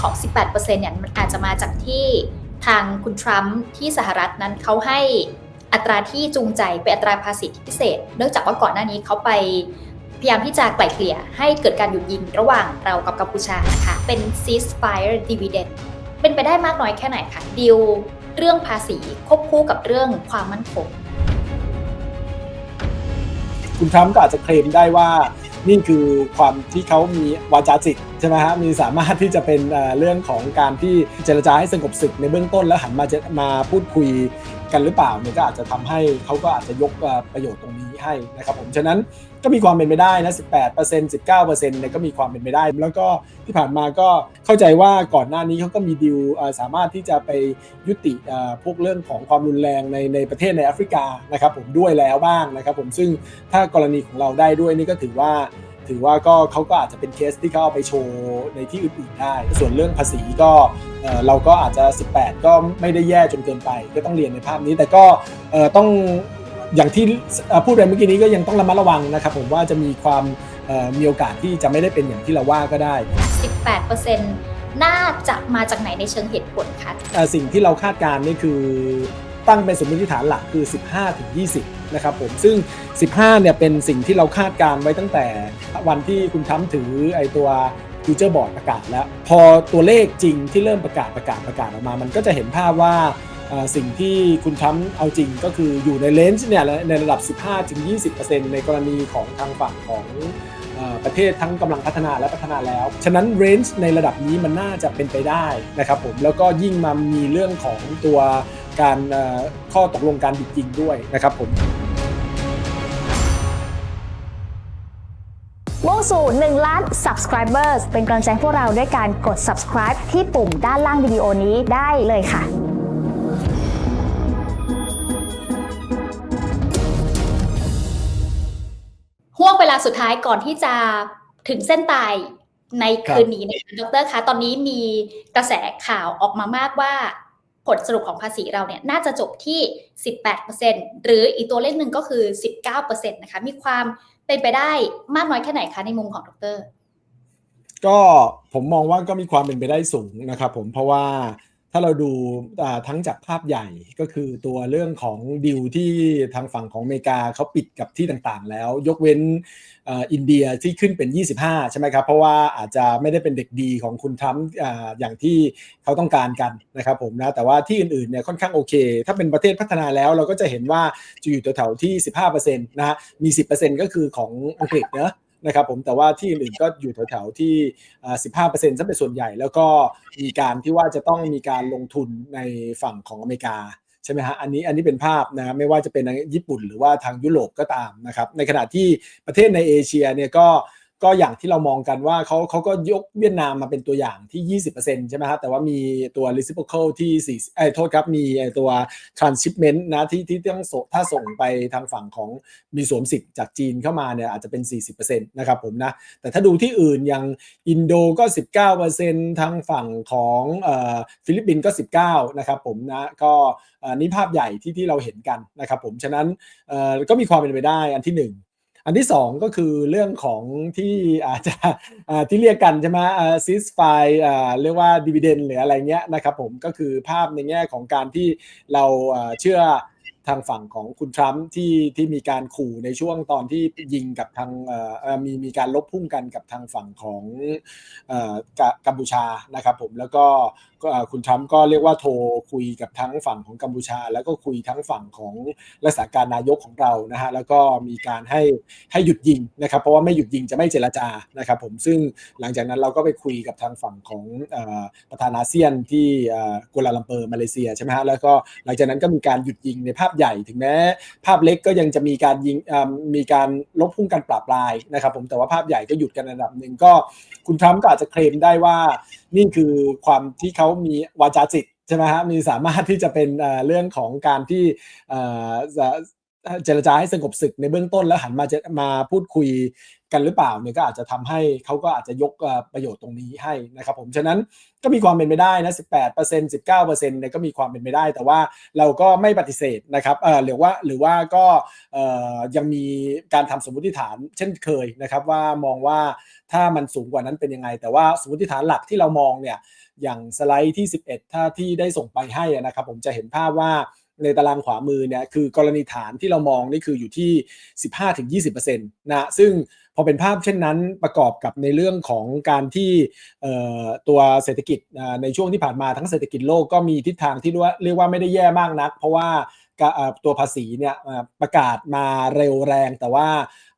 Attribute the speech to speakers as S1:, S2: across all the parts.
S1: ของ 18%เนี่ยมันอาจจะมาจากที่ทางคุณทรัมป์ที่สหรัฐนั้นเขาให้อัตราที่จูงใจเป็นอัตราภาษีที่พิเศษ เนื่องจากว่าก่อนหน้านี้เขาไปพยายามที่จะไกล่เกลี่ยให้เกิดการหยุดยิงระหว่างเรากับกัมพูชานะคะเป็น ceasefire dividend เป็นไปได้มากน้อยแค่ไหนคะดีลเรื่องภาษีควบคู่กับเรื่องความมั่นคง
S2: คุณทรัมป์ก็อาจจะเคลมได้ว่า นี่คือความที่เขามีวาจาจิตใช่ไหมฮะมีสามารถที่จะเป็นเรื่องของการที่เจรจาให้สงบศึกในเบื้องต้นแล้วหันมาจะมาพูดคุย กันหรือเปล่าเนี่ยก็อาจจะทำให้เขาก็อาจจะยกประโยชน์ตรงนี้ให้นะครับผมฉะนั้นก็มีความเป็นไปได้นะ18% 19%เนี่ยก็มีความเป็นไปได้ แล้วก็ที่ผ่านมาก็เข้าใจว่าก่อนหน้านี้เขาก็มีดีลสามารถที่จะไปยุติพวกเรื่องของความรุนแรงในในประเทศในแอฟริกานะครับผมด้วยแล้วบ้างนะครับผมซึ่งถ้ากรณีของเราได้ด้วยนี่ก็ถือว่า ถือว่าก็เขาก็อาจจะเป็นเคสที่เขาเอาไปโชว์ในที่อื่นๆได้ ส่วนเรื่องภาษีก็เอ่อเราก็อาจจะ 18 ก็ไม่ได้แย่จนเกินไป ก็ต้องเรียนในภาพนี้แต่ก็เอ่อต้องอย่างที่เอ่อพูดไปเมื่อกี้นี้ก็ยังต้องระมัดระวังนะครับผมว่าจะมีความเอ่อมีโอกาสที่จะไม่ได้เป็นอย่างที่เราว่าก็ได้
S1: 18%น่าจะมาจากไหนในเชิงเหตุผลคะ
S2: เอ่อสิ่งที่เราคาดการณ์นี่คือตั้งเป็นสมมติฐานหลักคือ 15ถึง20 นะครับผมซึ่ง 15 เนี่ยเป็นสิ่งที่เราคาดการณ์ไว้ตั้งแต่วันที่คุณทรัมถือไอตัวฟิวเจอร์บอร์ดประกาศแล้ว พอตัวเลขจริงที่เริ่มประกาศประกาศประกาศออกมา มันก็จะเห็นภาพว่าสิ่งที่คุณทรัมเอาจริงก็คืออยู่ในเลนจ์เนี่ยในระดับ 15-20%ในกรณีของทางฝั่งของประเทศทั้งกำลังพัฒนาและพัฒนาแล้ว ฉะนั้นเรนจ์ในระดับนี้มันน่าจะเป็นไปได้นะครับผม แล้วก็ยิ่งมามีเรื่องของตัวการข้อตกลงการบิดยิงด้วยนะครับผม
S3: สู่ 1 ล้าน subscribers เป็นกำลังใจให้พวกเราด้วยการกด subscribe ที่ปุ่มด้านล่างวิดีโอนี้ได้เลยค่ะ
S1: ห่วงเวลาสุดท้ายก่อนที่จะถึงเส้นตายในคืนนี้นะคะดรคะตอนนี้มีกระแสข่าวออกมามากว่า ผลสรุปของภาษีเราเนี่ยน่าจะจบที่ 18%หรืออีกตัวเลขหนึ่งก็คือ 19%นะคะมีความ เป็นไปได้มากน้อยแค่ไหนคะในมุมของดร
S2: ก็ผมมองว่าก็มีความเป็นไปได้สูงนะครับผมเพราะว่า ถ้าเราดูทั้งจากภาพใหญ่ก็คือตัวเรื่องของดิวที่ทางฝั่งของอเมริกาเขาปิดกับที่ต่างๆ แล้ว ยกเว้นอ,อินเดียที่ขึ้นเป็น 25 ใช่ไหมครับ เพราะว่าอาจจะไม่ได้เป็นเด็กดีของคุณทรัมป์อ่าอย่างที่เขาต้องการกันนะครับผมนะแต่ว่าที่อื่นๆเนี่ยค่อนข้างโอเค ถ้าเป็นประเทศพัฒนาแล้วเราก็จะเห็นว่าจะอยู่แถวๆที่ 15%นะฮะมี 10%ก็คือของอังกฤษเนอะ นะครับผมแต่ว่าที่อื่นก็อยู่แถวๆที่อ่า15%ซะเป็นส่วนใหญ่ แล้วก็มีการที่ว่าจะต้องมีการลงทุนในฝั่งของอเมริกาใช่ไหมฮะอันนี้อันนี้เป็นภาพนะไม่ว่าจะเป็นญี่ปุ่นหรือว่าทางยุโรปก็ตามนะครับในขณะที่ประเทศในเอเชียเนี่ยก็ ก็อย่างที่เรามองกันว่าเขาเขาก็ยกเวียดนามมาเป็นตัวอย่างที่ 20%ใช่ไหมฮะแต่ว่ามีตัว reciprocal ที่4เอ้ยโทษครับ มีตัว transshipment นะที่ที่ต้องถ้าส่งไปทางฝั่งของมีสวมสิทธิ์จากจีนเข้ามาเนี่ยอาจจะเป็น 40%นะครับผมนะ แต่ถ้าดูที่อื่นอย่างอินโดก็ 19%ทางฝั่งของฟิลิปปินส์ก็ 19 นะครับผมนะก็นี่ภาพใหญ่ที่ที่เราเห็นกันนะครับผมฉะนั้นก็มีความเป็นไปได้อันที่หนึ่ง อันที่สองก็คือเรื่องของที่อาจจะที่เรียกกันใช่ไหมซิสไฟเรียกว่าดีเวเดนหรืออะไรเงี้ยนะครับผมก็คือภาพในแง่ของการที่เราเชื่อทางฝั่งของคุณทรัมป์ที่ที่มีการขู่ในช่วงตอนที่ยิงกับทางมีมีการลบพุ่งกันกับทางฝั่งของอกัมพูชานะครับผมแล้วก็ ก็คุณทรัมป์ก็เรียกว่าโทรคุยกับทั้งฝั่งของกัมพูชา แล้วก็คุยทั้งฝั่งของรักษาการนายกของเรานะฮะแล้วก็มีการให้ให้หยุดยิงนะครับเพราะว่าไม่หยุดยิงจะไม่เจรจานะครับผมซึ่งหลังจากนั้นเราก็ไปคุยกับทางฝั่งของประธานาอาเซียนที่กัวลาลัมเปอร์มาเลเซียใช่ไหมฮะแล้วก็หลังจากนั้นก็มีการหยุดยิงในภาพใหญ่ถึงแม้ภาพเล็กก็ยังจะมีการยิงมีการลบพุ่งกันปราบปรายนะครับผมแต่ว่าภาพใหญ่ก็หยุดกันในระดับหนึ่งก็คุณทรัมป์ก็อาจจะเคลมได้ว่านี่คือความที่เขามีวาจาจิตใช่ไหมฮะมีสามารถที่จะเป็นเรื่องของการที่เจะเจรจาให้สงบศึกในเบื้องต้นแล้วหันมาจะมาพูดคุย กันหรือเปล่าเนี่ยก็อาจจะทำให้เขาก็อาจจะยกประโยชน์ตรงนี้ให้นะครับผมฉะนั้นก็มีความเป็นไปได้นะ18% 19%เนี่ยก็มีความเป็นไปได้ แต่ว่าเราก็ไม่ปฏิเสธนะครับเออหรือว่าหรือว่าก็เอ่อยังมีการทำสมมติฐาน เช่นเคยนะครับว่ามองว่าถ้ามันสูงกว่านั้นเป็นยังไง แต่ว่าสมมติฐานหลักที่เรามองเนี่ยอย่างสไลด์ที่ 11 ถ้าที่ได้ส่งไปให้นะครับผมจะเห็นภาพว่าในตารางขวามือเนี่ยคือกรณีฐานที่เรามองนี่คืออยู่ที่ 15-20%นะซึ่ง อเป็นภาพเช่นนั้นประกอบกับในเรื่องของการที่ตัวเศรษฐกิจในช่วงที่ผ่านมาทั้งเศรษฐกิจโลกก็มีทิศทางที่เรียกว่าไม่ได้แย่มากนัก เพราะว่าตัวภาษีเนี่ยประกาศมาเร็วแรงแต่ว่า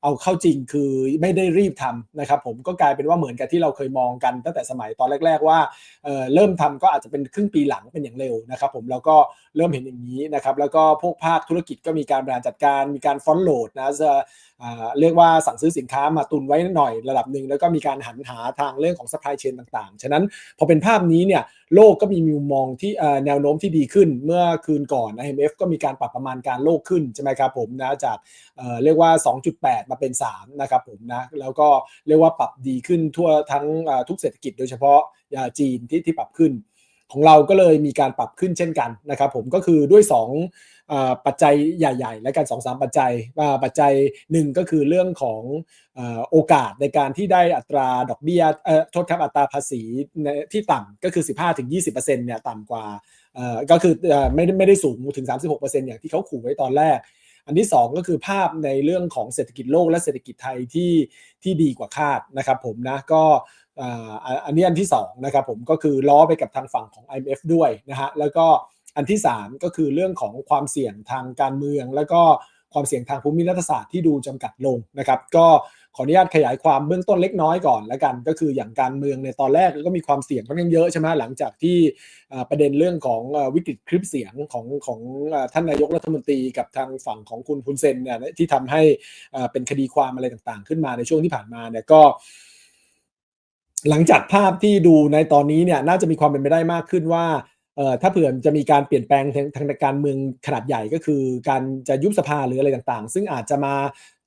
S2: เอาเข้าจริงคือไม่ได้รีบทำนะครับผมก็กลายเป็นว่าเหมือนกับที่เราเคยมองกันตั้งแต่สมัยตอนแรก ๆ ว่าเเริ่มทำก็อาจจะเป็นครึ่งปีหลังเป็นอย่างเร็วนะครับผมแล้วก็เริ่มเห็นอย่างนี้นะครับแล้วก็พวกภาคธุรกิจก็มีการบริหารจัดการมีการฟอนโหลดนะจะเรียกว่าสั่งซื้อสินค้ามาตุนไว้หน่อยระดับหนึ่งแล้วก็มีการหันหาทางเรื่องของ supply chain ต่างๆ ฉะนั้นพอเป็นภาพนี้เนี่ยโลกก็มีมุมมองที่แนวโน้มที่ดีขึ้นเมื่อคืนก่อน IMF ก็มีการปรับประมาณการโลกขึ้นใช่ไหมครับผมนะจากเอ่อเรียกว่า 2.8มาเป็น 3 นะครับผมนะ แล้วก็เรียกว่าปรับดีขึ้นทั่วทั้งทุกเศรษฐกิจโดยเฉพาะอ่าจีนที่ที่ปรับขึ้น ของเราก็เลยมีการปรับขึ้นเช่นกันนะครับผมก็คือด้วย2เอ่อปัจจัยใหญ่ ๆ และกัน2อสปัจจัยปัจจัยหนึ่งก็คือเรื่องของโอกาสในการที่ได้อัตราดอกเบี้ยโทษครับอัตราภาษีที่ต่ำก็คือ 15-20%เนี่ยต่ำกว่าก็คือเอ่อไม่ได้ไม่ได้สูงถึง 36%อย่างที่เขาขู่ไว้ตอนแรก อันที่ 2 ก็คือภาพในเรื่องของเศรษฐกิจโลกและเศรษฐกิจไทยที่ที่ดีกว่าคาดนะครับผมนะก็อันนี้อันที่2นะครับผมก็คือล้อไปกับทางฝั่งของ IMF ด้วยนะฮะแล้วก็อันที่ 3 ก็คือเรื่องของความเสี่ยงทางการเมือง แล้วก็ความเสี่ยงทางภูมิรัฐศาสตร์ที่ดูจำกัดลงนะครับ ก็ ขออนุญาตขยายความเบื้องต้นเล็กน้อยก่อนแล้วกัน ก็คืออย่างการเมืองในตอนแรกก็มีความเสี่ยงค่อนข้างเยอะใช่ไหมหลังจากที่ประเด็นเรื่องของวิกฤตคลิปเสียงของของท่านนายกรัฐมนตรีกับทางฝั่งของคุณพุนเซนเนี่ยที่ทำให้เป็นคดีความอะไรต่างๆ ขึ้นมาในช่วงที่ผ่านมาเนี่ยก็หลังจากภาพที่ดูในตอนนี้เนี่ยน่าจะมีความเป็นไปได้มากขึ้นว่าเอ่อถ้าเผื่อจะมีการเปลี่ยนแปลงทางทางการเมืองขนาดใหญ่ก็คือ การจะยุบสภาหรืออะไรต่างๆ ซึ่งอาจจะมา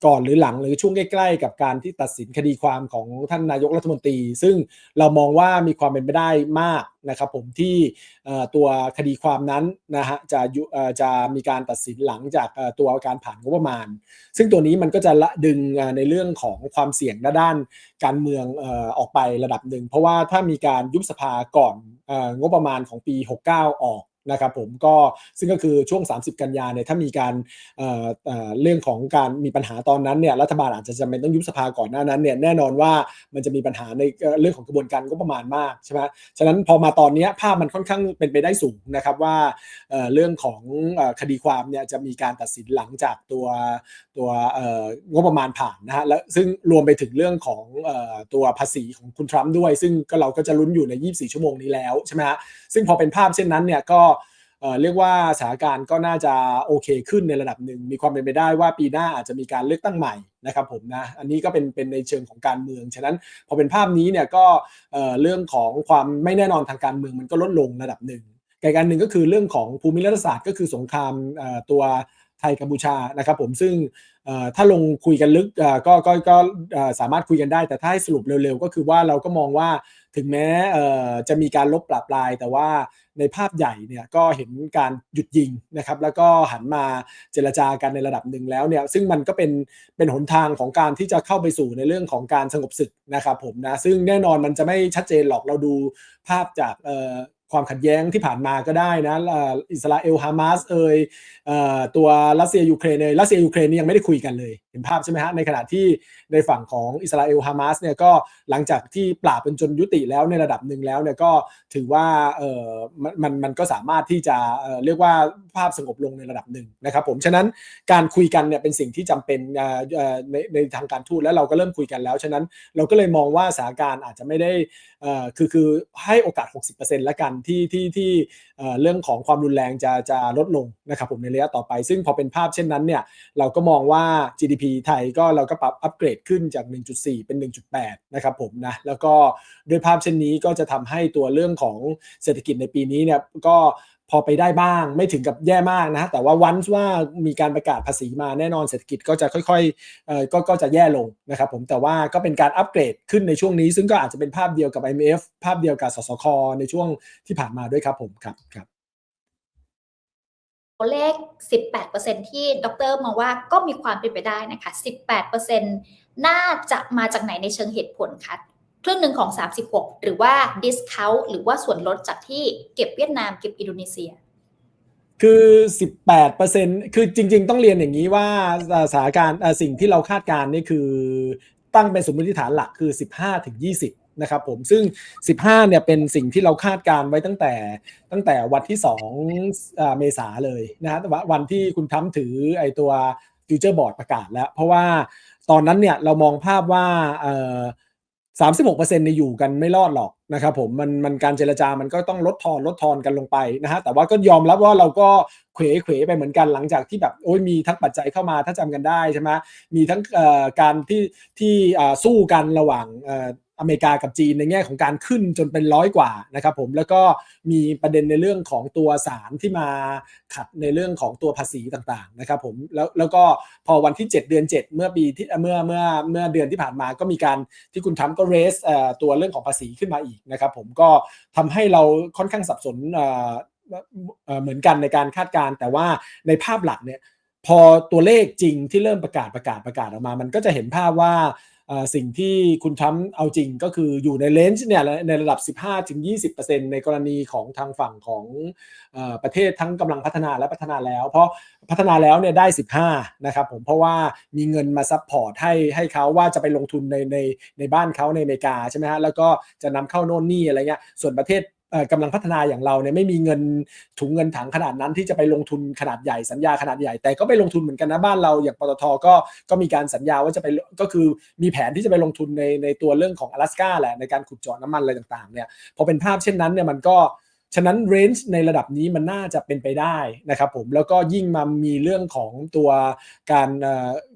S2: ก่อนหรือหลังหรือช่วงใกล้ๆ กับการที่ตัดสินคดีความของท่านนายกรัฐมนตรี ซึ่งเรามองว่ามีความเป็นไปได้มากนะครับผมที่ตัวคดีความนั้นนะฮะจะจะมีการตัดสินหลังจากตัวการผ่านงบประมาณ ซึ่งตัวนี้มันก็จะละดึงในเรื่องของความเสี่ยงด้านการเมืองออกไประดับหนึ่ง เพราะว่าถ้ามีการยุบสภาก่อนงบประมาณของปี 69 ออก นะครับผมก็ซึ่งก็คือช่วง 30 กันยาเนี่ยถ้ามีการเเเรื่องของการมีปัญหาตอนนั้นเนี่ยรัฐบาลอาจจะจำเป็นต้องยุบสภาก่อนหน้านั้นเนี่ยแน่นอนว่ามันจะมีปัญหาในเรื่องของกระบวนการงบประมาณมากใช่ไหมฉะนั้นพอมาตอนนี้ภาพมันค่อนข้างเป็นไปได้สูงนะครับว่าเเรื่องของอคดีความเนี่ยจะมีการตัดสินหลังจากตัวตัวงบประมาณผ่านนะฮะแล้วซึ่งรวมไปถึงเรื่องของอตัวภาษีของคุณทรัมป์ด้วย ซึ่งก็เราก็จะลุ้นอยู่ใน 24 ชั่วโมงนี้แล้วใช่ไหมฮะซึ่งพอเป็นภาพเช่นนั้นเนี่ยก็ เรียกว่าสถานการณ์ก็น่าจะโอเคขึ้นในระดับหนึ่ง มีความเป็นไปได้ว่าปีหน้าอาจจะมีการเลือกตั้งใหม่นะครับผมนะอันนี้ก็เป็นเป็นในเชิงของการเมือง ฉะนั้นพอเป็นภาพนี้เนี่ยก็เรื่องของความไม่แน่นอนทางการเมืองมันก็ลดลงระดับหนึ่งอีกการหนึ่งก็คือเรื่องของภูมิรัฐศาสตร์ก็คือสงครามตัว ทยกัมพูชานะครับผมซึ่งถ้าลงคุยกันลึกก็ก็ก็สามารถคุยกันได้ แต่ถ้าให้สรุปเร็วๆ ก็คือว่าเราก็มองว่าถึงแม้จะมีการลบปราบปราย แต่ว่าในภาพใหญ่เนี่ยก็เห็นการหยุดยิงนะครับแล้วก็หันมาเจรจากันในระดับหนึ่งแล้วเนี่ยซึ่งมันก็เป็นเป็นหนทางของการที่จะเข้าไปสู่ในเรื่องของการสงบศึกนะครับผมนะซึ่งแน่นอนมันจะไม่ชัดเจนหรอกเราดูภาพจาก ความขัดแย้งที่ผ่านมาก็ได้นะอิสราเอลฮามาสเอยเอ่อตัวรัสเซียยูเครนเลยรัสเซียยูเครนนี่ยังไม่ได้คุยกันเลย เห็นภาพใช่ไหมฮะในขณะที่ในฝั่งของอิสราเอลฮามาสเนี่ยก็หลังจากที่ปราบเป็นจนยุติแล้วในระดับหนึ่งแล้วเนี่ยก็ถือว่าเออมันมันก็สามารถที่จะเเรียกว่าภาพสงบลงในระดับหนึ่งนะครับผมฉะนั้นการคุยกันเนี่ยเป็นสิ่งที่จำเป็นในในทางการทูตแล้วเราก็เริ่มคุยกันแล้วฉะนั้นเราก็เลยมองว่าสถานการณ์อาจจะไม่ได้ คือคือให้โอกาส 60%ละกันที่ที่ที่เรื่องของความรุนแรงจะจะลดลงนะครับผมในระยะต่อไป ซึ่งพอเป็นภาพเช่นนั้นเนี่ยเราก็มองว่า GDP ไทยก็เราก็ปรับอัปเกรดขึ้นจาก 1.4 เป็น 1.8 นะครับผมนะแล้วก็ด้วยภาพเช่นนี้ก็จะทำให้ตัวเรื่องของเศรษฐกิจในปีนี้เนี่ยก็ พอไปได้บ้างไม่ถึงกับแย่มากนะแต่ว่าวันว่ามีการประกาศภาษีมาแน่นอนเศรษฐกิจก็จะค่อยๆก็ก็จะแย่ลงนะครับผมแต่ว่าก็เป็นการอัปเกรดขึ้นในช่วงนี้ ซึ่งก็อาจจะเป็นภาพเดียวกับ IMF ภาพเดียวกับสสคในช่วงที่ผ่านมาด้วยครับผมครับครับ
S1: ตัวเลข 18%ที่ดรมองว่าก็มีความเป็นไปได้นะคะ 18%น่าจะมาจากไหนในเชิงเหตุผลคะ ครึ่งหนึ่งของ 36 หรือว่า discount หรือว่าส่วนลดจากที่เก็บเวียดนามเก็บอินโดนีเซีย
S2: คือ 18%คือจริง ๆ ต้องเรียนอย่างนี้ว่าสถานการณ์สิ่งที่เราคาดการณ์นี่คือตั้งเป็นสมมติฐานหลักคือ 15ถึง20นะครับผมซึ่ง 15 เนี่ยเป็นสิ่งที่เราคาดการณ์ไว้ตั้งแต่ตั้งแต่วันที่2อ่าเมษาเลยนะฮะวันที่คุณทรัมถือไอตัวฟิวเจอร์บอร์ดประกาศแล้ว เพราะว่าตอนนั้นเนี่ยเรามองภาพว่า 36%เนี่ยอยู่กันไม่รอดหรอกนะครับผมมันมันการเจรจามันก็ต้องลดทอนลดทอนกันลงไปนะฮะแต่ว่าก็ยอมรับว่าเราก็เขวเขวไปเหมือนกันหลังจากที่แบบโอ้ยมีทั้งปัจจัยเข้ามาถ้าจำกันได้ใช่ไหมมีทั้งการที่ที่สู้กันระหว่าง อเมริกากับจีนในแง่ของการขึ้นจนเป็นร้อยกว่านะครับผมแล้วก็มีประเด็นในเรื่องของตัวสารที่มาขัดในเรื่องของตัวภาษีต่างๆนะครับผมแล้วแล้วก็พอวันที่ 7 เดือน 7 เมื่อปีที่เมื่อเมื่อเมื่อเดือนที่ผ่านมาก็มีการที่คุณทรัมก็เรสตัวเรื่องของภาษีขึ้นมาอีกนะครับผมก็ทำให้เราค่อนข้างสับสนเหมือนกันในการคาดการณ์แต่ว่าในภาพหลักเนี่ยพอตัวเลขจริงที่เริ่มประกาศประกาศประกาศออกมา มันก็จะเห็นภาพว่า สิ่งที่คุณทรัมป์เอาจริงก็คืออยู่ในเลนจ์เนี่ยในระดับ 15-20%ในกรณีของทางฝั่งของอประเทศทั้งกำลังพัฒนาและพัฒนาแล้ว เพราะพัฒนาแล้วเนี่ยได้ 15 นะครับผมเพราะว่ามีเงินมาซัพพอร์ตให้ให้เขาว่าจะไปลงทุนในในในบ้านเขาในอเมริกาใช่ไหมฮะแล้วก็จะนำเข้าโน่นนี่อะไรเงี้ยส่วนประเทศ กำลังพัฒนาอย่างเราเนี่ยไม่มีเงินถุงเงินถังขนาดนั้นที่จะไปลงทุนขนาดใหญ่สัญญาขนาดใหญ่ แต่ก็ไปลงทุนเหมือนกันนะบ้านเราอย่างปตทก็ก็มีการสัญญาว่าจะไปก็คือมีแผนที่จะไปลงทุนในในตัวเรื่องของอลาสกาแหละในการขุดเจาะน้ำมันอะไรต่างๆเนี่ยพอเป็นภาพเช่นนั้นเนี่ยมันก็ฉะนั้นเรนจ์ในระดับนี้มันน่าจะเป็นไปได้นะครับผมแล้วก็ยิ่งมามีเรื่องของตัวการ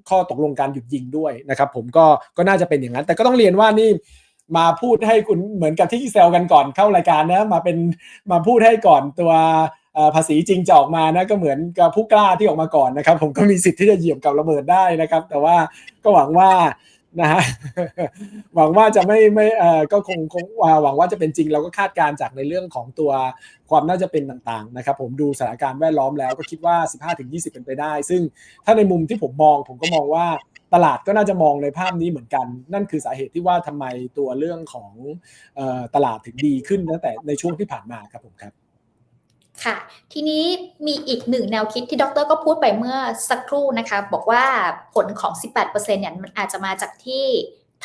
S2: ข้อตกลงการหยุดยิงด้วยนะครับผมก็ก็น่าจะเป็นอย่างนั้น แต่ก็ต้องเรียนว่านี่ มาพูดให้คุณเหมือนกับที่แซลกันก่อนเข้ารายการนะมาเป็นมาพูดให้ก่อนตัวภาษีจริงจะออกมานะก็เหมือนกับผู้กล้าที่ออกมาก่อนนะครับ ผมก็มีสิทธิ์ที่จะเหยียบกับระเบิดได้นะครับ แต่ว่าก็หวังว่า นะฮะหวังว่าจะไม่ไม่เอ่อก็คงคงว่าหวังว่าจะเป็นจริงเราก็คาดการณ์จากในเรื่องของตัวความน่าจะเป็นต่างๆนะครับผมดูสถานการณ์แวดล้อมแล้วก็คิดว่า 15-20 เป็นไปได้ ซึ่งถ้าในมุมที่ผมมองผมก็มองว่าตลาดก็น่าจะมองในภาพนี้เหมือนกัน นั่นคือสาเหตุที่ว่าทำไมตัวเรื่องของออตลาดถึงดีขึ้นตั้งแต่ในช่วงที่ผ่านมาครับผมครับ
S1: ค่ะ ทีนี้มีอีกหนึ่งแนวคิดที่ดรก็พูดไปเมื่อสักครู่นะคะ บอกว่าผลของ 18%เนี่ยมันอาจจะมาจากที่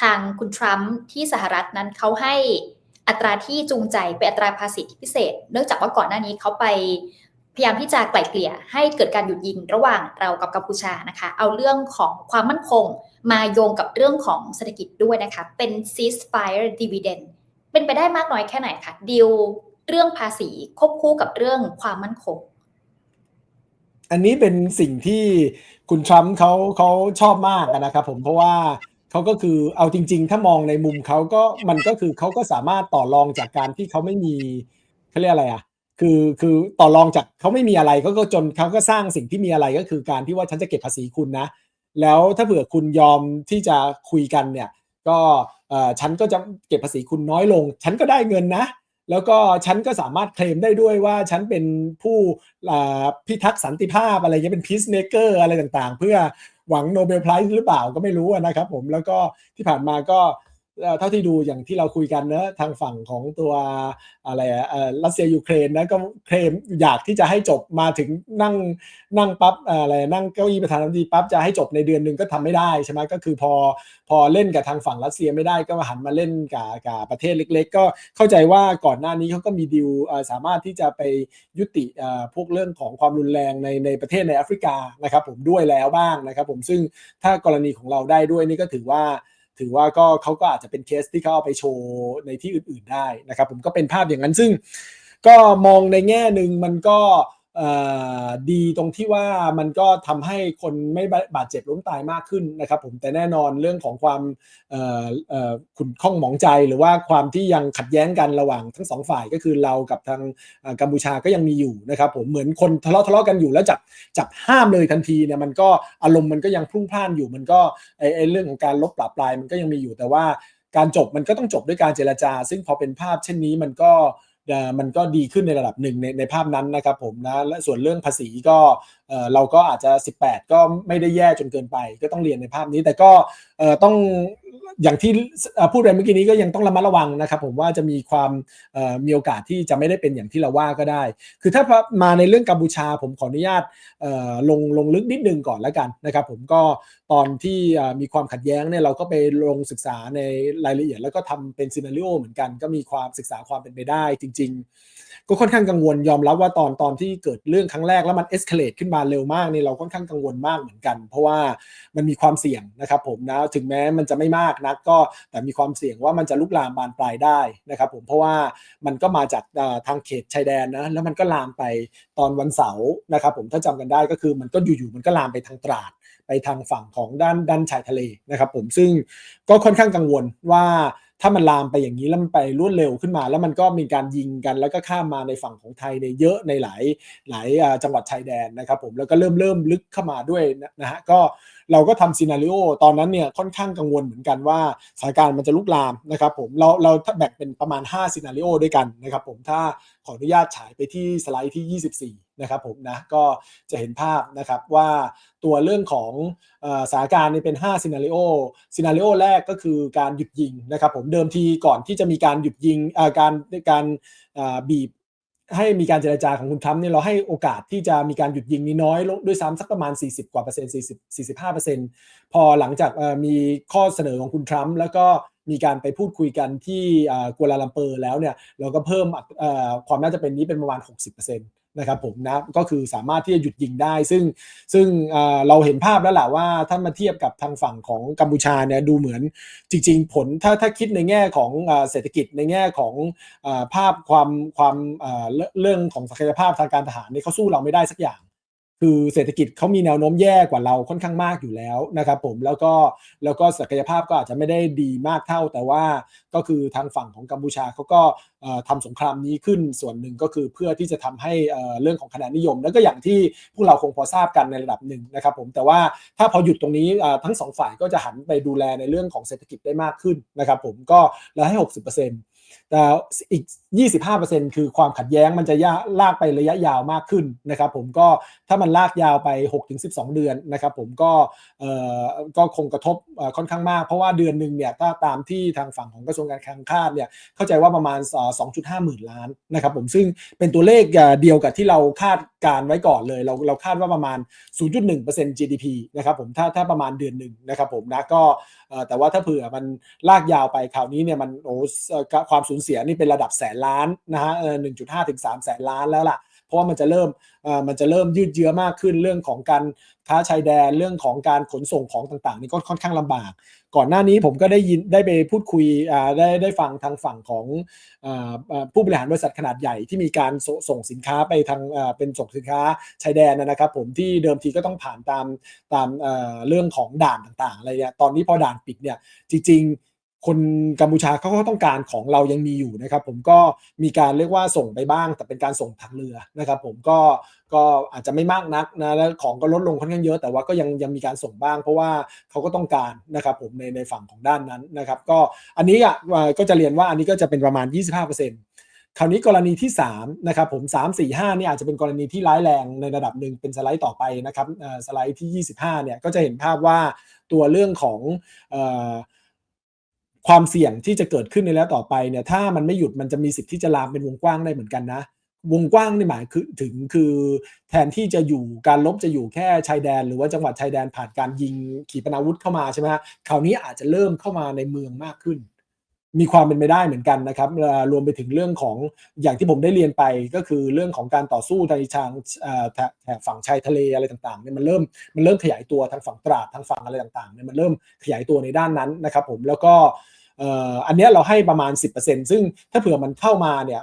S1: ทางคุณทรัมป์ที่สหรัฐนั้นเขาให้อัตราที่จูงใจเป็นอัตราภาษีที่พิเศษ เนื่องจากว่าก่อนหน้านี้เขาไปพยายามที่จะไกล่เกลี่ยให้เกิดการหยุดยิงระหว่างเรากับกัมพูชานะคะ เอาเรื่องของความมั่นคงมาโยงกับเรื่องของเศรษฐกิจด้วยนะคะ เป็น ceasefire dividend เป็นไปได้มากน้อยแค่ไหนคะดีล เรื่องภาษีควบคู่กับเรื่องความมั่นคง
S2: อันนี้เป็นสิ่งที่คุณทรัมป์เขาเขาชอบมากนะครับผมเพราะว่าเขาก็คือเอาจริง ๆ ถ้ามองในมุมเขาก็มันก็คือเขาก็สามารถต่อรองจากการที่เขาไม่มีเขาเรียกอะไรอะคือคือต่อรองจากเขาไม่มีอะไรเขาก็จนเขาก็สร้างสิ่งที่มีอะไรก็คือการที่ว่าฉันจะเก็บภาษีคุณนะ แล้วถ้าเผื่อคุณยอมที่จะคุยกันเนี่ย ก็เออฉันก็จะเก็บภาษีคุณน้อยลง ฉันก็ได้เงินนะ แล้วก็ฉันก็สามารถเคลมได้ด้วยว่าฉันเป็นผู้พิทักษ์สันติภาพอะไรเงี้ยเป็นพีซเมเกอร์อะไรต่างๆ เพื่อหวังโนเบลไพรส์หรือเปล่าก็ไม่รู้นะครับผมแล้วก็ที่ผ่านมาก็ เท่าที่ดูอย่างที่เราคุยกันนะทางฝั่งของตัวอะไรอะเอ่อรัสเซียยูเครนนะก็เคลมอยากที่จะให้จบมาถึงนั่งนั่งปั๊บอะไรนั่งเก้าอี้ประธานาธิบดีปั๊บจะให้จบในเดือนหนึ่งก็ทำไม่ได้ใช่ไหมก็คือพอพอเล่นกับทางฝั่งรัสเซียไม่ได้ก็หันมาเล่นกับกับประเทศเล็ก ๆ ก็เข้าใจว่าก่อนหน้านี้เขาก็มีดีลเอ่อสามารถที่จะไปยุติพวกเรื่องของความรุนแรงในในประเทศในแอฟริกานะครับผมด้วยแล้วบ้างนะครับผมซึ่งถ้ากรณีของเราได้ด้วยนี่ก็ถือว่า ถือว่าก็เขาก็อาจจะเป็นเคสที่เขาเอาไปโชว์ในที่อื่น ๆได้นะครับ ผมก็เป็นภาพอย่างนั้นซึ่ง ก็มองในแง่หนึ่งมันก็ ดีตรงที่ว่ามันก็ทำให้คนไม่บาดเจ็บล้มตายมากขึ้นนะครับผมแต่แน่นอนเรื่องของความขุ่นข้องหมองใจหรือว่าความที่ยังขัดแย้งกันระหว่างทั้งสองฝ่ายก็คือเรากับทางกัมพูชาก็ยังมีอยู่นะครับผมเหมือนคนทะเลาะทะเลาะกันอยู่แล้วจับจับห้ามเลยทันทีเนี่ยมันก็อารมณ์มันก็ยังพลุ่งพล่านอยู่มันก็ไอไอเรื่องของการลบปราบปลายมันก็ยังมีอยู่แต่ว่าการจบมันก็ต้องจบด้วยการเจรจา ซึ่งพอเป็นภาพเช่นนี้มันก็ มันก็ดีขึ้นในระดับหนึ่งในในภาพนั้นนะครับผมนะและส่วนเรื่องภาษีก็เอ่อเราก็อาจจะ 18 ก็ไม่ได้แย่จนเกินไป ก็ต้องเรียนในภาพนี้ แต่ก็เอ่อต้องอย่างที่พูดไปเมื่อกี้นี้ก็ยังต้องระมัดระวังนะครับ ผมว่าจะมีความเอ่อมีโอกาสที่จะไม่ได้เป็นอย่างที่เราว่าก็ได้ คือถ้ามาในเรื่องกัมพูชาผมขออนุญาตเอ่อลงลงลึกนิดนึงก่อนแล้วกันนะครับผมก็ตอนที่มีความขัดแย้งเนี่ยเราก็ไปลงศึกษาในรายละเอียด แล้วก็ทำเป็นซีนารีโอเหมือนกัน ก็มีความศึกษาความเป็นไปได้จริง ๆ ก็ค่อนข้างกังวลยอมรับว่าตอนตอนที่เกิดเรื่องครั้งแรกแล้วมันเอ็กซ์เคเลตขึ้นมาเร็วมากเนี่ยเราค่อนข้างกังวลมากเหมือนกัน เพราะว่ามันมีความเสี่ยงนะครับผมนะถึงแม้มันจะไม่มากนักก็แต่มีความเสี่ยงว่ามันจะลุกลามบานปลายได้นะครับผมเพราะว่ามันก็มาจากทางเขตชายแดนนะแล้วมันก็ลามไปตอนวันเสาร์นะครับผมถ้าจำกันได้ก็คือมันก็อยู่ๆมันก็ลามไปทางตราดไปทางฝั่งของด้านด้านชายทะเลนะครับผมซึ่งก็ค่อนข้างกังวลว่า ถ้ามันลามไปอย่างนี้แล้วมันไปรวดเร็วขึ้นมา แล้วมันก็มีการยิงกันแล้วก็ข้ามมาในฝั่งของไทยเนี่ยเยอะในหลายหลายจังหวัดชายแดนนะครับผมแล้วก็เริ่มเริ่มลึกเข้ามาด้วยนะนะฮะก็เราก็ทำซีนารีโอตอนนั้นเนี่ยค่อนข้างกังวลเหมือนกันว่าสถานการณ์มันจะลุกลามนะครับผมเราเราแบ่งเป็นประมาณ5ซีนารีโอด้วยกันนะครับผมถ้าขออนุญาตฉายไปที่สไลด์ที่ 24นะครับผมนะก็จะเห็นภาพนะครับว่าตัวเรื่องของสถานการณ์นี่เป็น5ซีนารีโอซีนารีโอแรกก็คือการหยุดยิงนะครับผมเดิมทีก่อนที่จะมีการหยุดยิงการการบีบ ให้มีการเจรจาของคุณทรัมป์เนี่ยเราให้โอกาสที่จะมีการหยุดยิงนี้น้อยลงด้วยซ้ำสักประมาณ 40 กว่าเปอร์เซ็นต์40 45เปอร์เซ็นต์พอหลังจากมีข้อเสนอของคุณทรัมป์แล้วก็มีการไปพูดคุยกันที่กัวลาลัมเปอร์แล้วเนี่ยเราก็เพิ่มความน่าจะเป็นนี้เป็นประมาณ 60เปอร์เซ็ นะครับผมนะก็คือสามารถที่จะหยุดยิงได้ ซึ่งซึ่งเราเห็นภาพแล้วแหละว่าถ้ามาเทียบกับทางฝั่งของกัมพูชาเนี่ยดูเหมือนจริง ๆ ผลถ้าถ้าคิดในแง่ของเศรษฐกิจในแง่ของภาพความความเรื่องเรื่องของศักยภาพทางการทหารเนี่ยเขาสู้เราไม่ได้สักอย่าง คือเศรษฐกิจเขามีแนวโน้มแย่กว่าเราค่อนข้างมากอยู่แล้วนะครับผมแล้วก็แล้วก็ศักยภาพก็อาจจะไม่ได้ดีมากเท่า แต่ว่าก็คือทางฝั่งของกัมพูชาเขาก็เอ่อทำสงครามนี้ขึ้นส่วนหนึ่งก็คือเพื่อที่จะทำให้เรื่องของคะแนนนิยม แล้วก็อย่างที่พวกเราคงพอทราบกันในระดับหนึ่งนะครับผมแต่ว่าถ้าพอหยุดตรงนี้ทั้งสองฝ่ายก็จะหันไปดูแลในเรื่องของเศรษฐกิจได้มากขึ้นนะครับผมก็แล้วให้ 60%แต่อีก 25%คือความขัดแย้งมันจะยาลากไประยะยาวมากขึ้นนะครับ ผมก็ถ้ามันลากยาวไป 6-12 เดือนนะครับ ผมก็เอ่อก็คงกระทบค่อนข้างมาก เพราะว่าเดือนหนึ่งเนี่ยถ้าตามที่ทางฝั่งของกระทรวงการคลังคาดเนี่ยเข้าใจว่าประมาณ 2.5 หมื่นล้านนะครับ ผมซึ่งเป็นตัวเลขเดียวกับที่เราคาดการไว้ก่อนเลย เราเราคาดว่าประมาณ 0.1% GDP นะครับผมถ้าถ้าประมาณเดือนหนึ่งนะครับ ผมนะก็แต่ว่าถ้าเผื่อมันลากยาวไปคราวนี้เนี่ยมันโอ้ความสูญเสียนี่เป็นระดับแสนล้านนะฮะเออ1.5ถึง3แสนล้านแล้วล่ะ เพราะว่ามันจะเริ่มเออมันจะเริ่มยืดเยื้อมากขึ้นเรื่องของการค้าชายแดนเรื่องของการขนส่งของต่างๆนี่ก็ค่อนข้างลำบาก ก่อนหน้านี้ผมก็ได้ยินได้ไปพูดคุยอ่าได้ได้ฟังทางฝั่งของอ่าผู้บริหารบริษัทขนาดใหญ่ที่มีการสส่งสินค้าไปทางอ่าเป็นส่งสินค้าชายแดนนะครับ ผมที่เดิมทีก็ต้องผ่านตามตามอ่อเรื่องของด่านต่างๆอะไรเนี่ยตอนนี้พอด่านปิดเนี่ยจริงๆ คนกัมพูชาเขาก็ต้องการของเรายังมีอยู่นะครับ ผมก็มีการเรียกว่าส่งไปบ้าง แต่เป็นการส่งทางเรือนะครับ ผมก็ก็อาจจะไม่มากนักนะแล้วของก็ลดลงค่อนข้างเยอะ แต่ว่าก็ยังยังมีการส่งบ้าง เพราะว่าเขาก็ต้องการนะครับผมในในฝั่งของด้านนั้นนะครับ ก็อันนี้อะก็จะเรียนว่าอันนี้ก็จะเป็นประมาณ 25%คราวนี้กรณีที่3นะครับผม3 4 5นี่อาจจะเป็นกรณีที่ร้ายแรงในระดับหนึ่งเป็นสไลด์ต่อไปนะครับสไลด์ที่ 25เนี่ยก็จะเห็นภาพว่าตัวเรื่องของ ความเสี่ยงที่จะเกิดขึ้นในระยะต่อไปเนี่ยถ้ามันไม่หยุดมันจะมีสิทธิ์ที่จะลามเป็นวงกว้างได้เหมือนกันนะ วงกว้างในหมายคือถึงคือแทนที่จะอยู่การลบจะอยู่แค่ชายแดน หรือว่าจังหวัดชายแดนผ่านการยิงขีปนาวุธเข้ามาใช่ไหมคราวนี้อาจจะเริ่มเข้ามาในเมืองมากขึ้น มีความเป็นไปได้เหมือนกันนะครับรวมไปถึงเรื่องของอย่างที่ผมได้เรียนไปก็คือเรื่องของการต่อสู้ในทางแถบฝั่งชายทะเลอะไรต่างๆเนี่ยมันเริ่มมันเริ่มขยายตัวทางฝั่งตราดทางฝั่งอะไรต่างๆเนี่ยมันเริ่มขยายตัวในด้านนั้นนะครับผมแล้วก็ อันนี้เราให้ประมาณ 10%ซึ่งถ้าเผื่อมันเข้ามาเนี่ย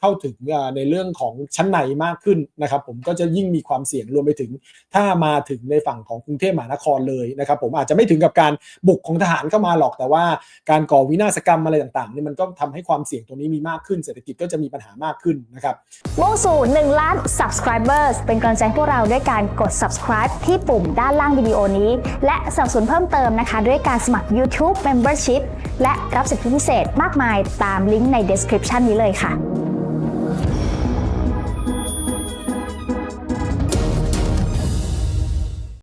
S2: เข้าถึงในเรื่องของชั้นในมากขึ้นนะครับผมก็จะยิ่งมีความเสี่ยงรวมไปถึง ถ้ามาถึงในฝั่งของกรุงเทพมหานครเลยนะครับผมอาจจะไม่ถึงกับการบุกของทหารเข้ามาหรอกแต่ว่าการก่อวินาศกรรมอะไรต่างๆนี่มันก็ทำให้ความเสี่ยงตรงนี้มีมากขึ้นเศรษฐกิจก็จะมีปัญหามากขึ้นนะครับ
S3: มุ่งสู่1ล้าน subscribers เป็นกำลังใจพวกเราด้วยการกด subscribe ที่ปุ่มด้านล่างวิดีโอนี้ และสนับสนุนเพิ่มเติมนะคะ ด้วยการสมัคร YouTube Membership และรับสิทธิพิเศษมากมายตามลิงก์ใน description นี้เลยค่ะ